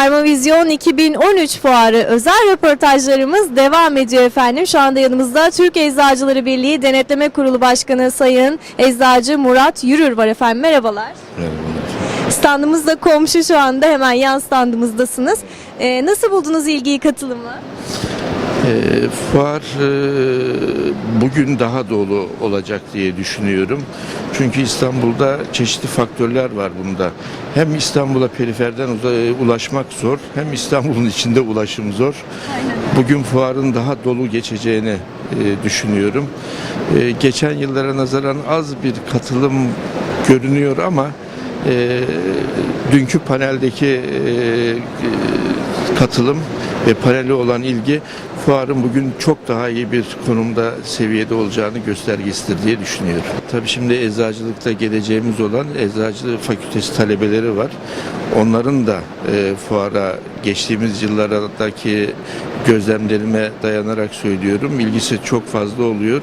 Teknovizyon 2013 fuarı özel röportajlarımız devam ediyor efendim. Şu anda yanımızda Türk Eczacıları Birliği Denetleme Kurulu Başkanı Sayın Eczacı Murat Yürür var efendim. Merhabalar. Standımız da komşu şu anda hemen yan standımızdasınız. Ee, nasıl buldunuz ilgiyi katılımı? E, fuar e, bugün daha dolu olacak diye düşünüyorum. Çünkü İstanbul'da çeşitli faktörler var bunda. Hem İstanbul'a periferden uza- ulaşmak zor, hem İstanbul'un içinde ulaşım zor. Bugün fuarın daha dolu geçeceğini e, düşünüyorum. E, geçen yıllara nazaran az bir katılım görünüyor ama e, dünkü paneldeki e, katılım ve paneli olan ilgi fuarın bugün çok daha iyi bir konumda seviyede olacağını göstergesidir diye düşünüyorum. Tabii şimdi eczacılıkta geleceğimiz olan eczacılık fakültesi talebeleri var. Onların da e, fuara geçtiğimiz yıllardaki gözlemlerime dayanarak söylüyorum. İlgisi çok fazla oluyor.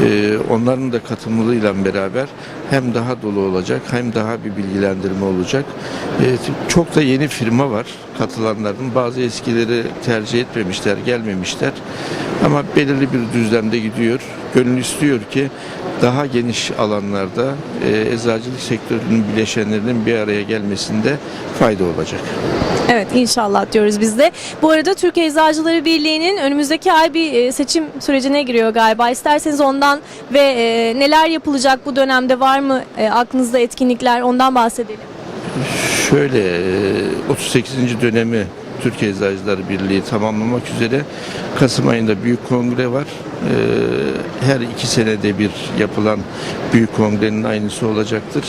E, onların da katılımıyla beraber hem daha dolu olacak hem daha bir bilgilendirme olacak. E, çok da yeni firma var katılanların. Bazı eskileri tercih etmemişler, gelmemişler. Ama belirli bir düzlemde gidiyor. Gönül istiyor ki daha geniş alanlarda e, eczacılık sektörünün bileşenlerinin bir araya gelmesinde fayda olacak. Evet inşallah diyoruz biz de. Bu arada Türkiye Eczacıları Birliği'nin önümüzdeki ay bir e, seçim sürecine giriyor galiba. İsterseniz ondan ve e, neler yapılacak bu dönemde var mı e, aklınızda etkinlikler ondan bahsedelim. Şöyle e, 38. dönemi Türkiye Eczacıları Birliği tamamlamak üzere Kasım ayında büyük kongre var. E, Her iki senede bir yapılan büyük kongrenin aynısı olacaktır.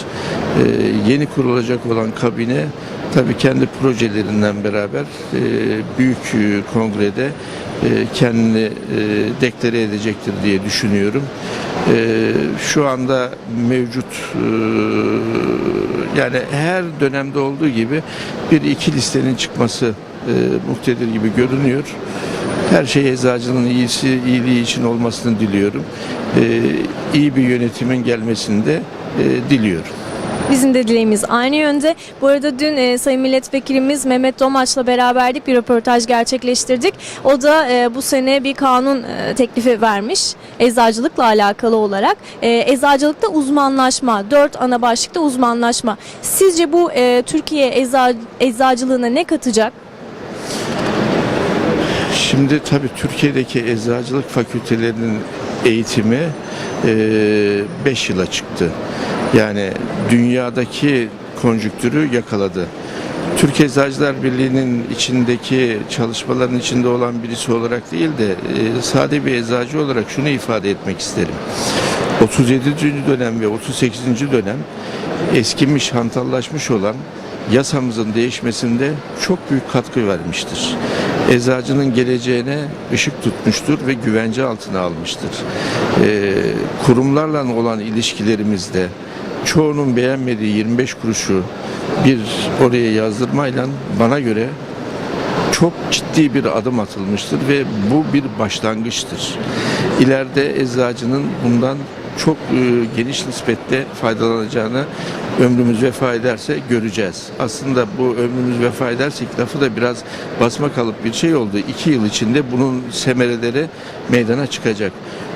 E, Yeni kurulacak olan kabine tabii kendi projelerinden beraber e, büyük e, kongrede e, kendini e, deklare edecektir diye düşünüyorum. E, Şu anda mevcut e, yani her dönemde olduğu gibi bir iki listenin çıkması e, muhtedir gibi görünüyor. Her şey eczacının iyisi, iyiliği için olmasını diliyorum. E, iyi bir yönetimin gelmesini de e, diliyorum. Bizim de dileğimiz aynı yönde. Bu arada dün e, Sayın Milletvekilimiz Mehmet Domaç'la beraberdik bir röportaj gerçekleştirdik. O da e, bu sene bir kanun e, teklifi vermiş eczacılıkla alakalı olarak. E, eczacılıkta uzmanlaşma, dört ana başlıkta uzmanlaşma. Sizce bu e, Türkiye ecza, eczacılığına ne katacak? Şimdi tabii Türkiye'deki eczacılık fakültelerinin eğitimi 5 yıla çıktı. Yani dünyadaki konjüktürü yakaladı. Türkiye Eczacılar Birliği'nin içindeki çalışmaların içinde olan birisi olarak değil de e, sade bir eczacı olarak şunu ifade etmek isterim. 37. dönem ve 38. dönem eskimiş, hantallaşmış olan yasamızın değişmesinde çok büyük katkı vermiştir. Eczacının geleceğine ışık tutmuştur ve güvence altına almıştır. Ee, kurumlarla olan ilişkilerimizde çoğunun beğenmediği 25 kuruşu bir oraya yazdırmayla bana göre çok ciddi bir adım atılmıştır ve bu bir başlangıçtır. İleride eczacının bundan çok e, geniş nispette faydalanacağını ömrümüz vefa ederse göreceğiz. Aslında bu ömrümüz vefa edersek lafı da biraz basma kalıp bir şey oldu. İki yıl içinde bunun semereleri meydana çıkacak.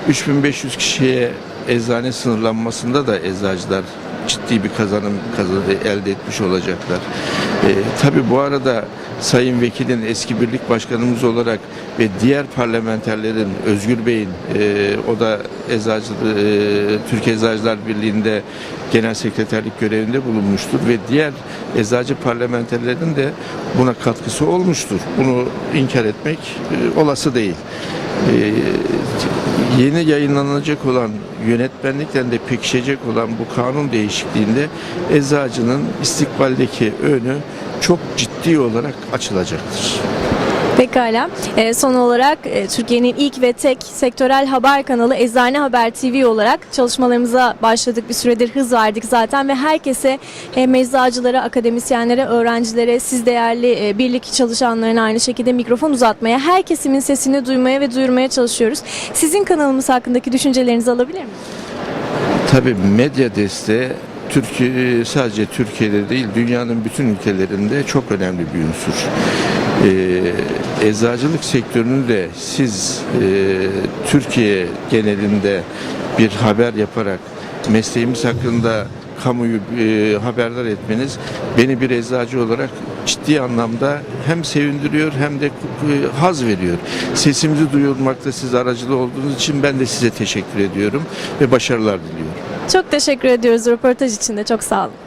3500 kişiye eczane sınırlanmasında da eczacılar ciddi bir kazanım kazanı elde etmiş olacaklar. E, tabii bu arada Sayın Vekilin eski birlik başkanımız olarak ve diğer parlamenterlerin Özgür Bey'in e, o da eczacı, e, Türkiye Eczacılar Birliği'nde genel sekreterlik görevinde bulunmuştur ve diğer eczacı parlamenterlerin de buna katkısı olmuştur. Bunu inkar etmek e, olası değil. E, yeni yayınlanacak olan yönetmenlikten de pekişecek olan bu kanun değişikliğinde eczacının istikbaldeki önü çok ciddi olarak açılacaktır. Pekala. E, son olarak e, Türkiye'nin ilk ve tek sektörel haber kanalı Eczane Haber TV olarak çalışmalarımıza başladık. Bir süredir hız verdik zaten ve herkese hem eczacılara, akademisyenlere, öğrencilere, siz değerli e, birlik çalışanlarına aynı şekilde mikrofon uzatmaya, her kesimin sesini duymaya ve duyurmaya çalışıyoruz. Sizin kanalımız hakkındaki düşüncelerinizi alabilir miyim? Tabii medya desteği Türkiye sadece Türkiye'de değil dünyanın bütün ülkelerinde çok önemli bir unsur. Ee, eczacılık sektörünü de siz e, Türkiye genelinde bir haber yaparak mesleğimiz hakkında kamuyu e, haberdar etmeniz beni bir eczacı olarak ciddi anlamda hem sevindiriyor hem de e, haz veriyor. Sesimizi duyurmakta siz aracılı olduğunuz için ben de size teşekkür ediyorum ve başarılar diliyorum. Çok teşekkür ediyoruz röportaj için de çok sağ olun.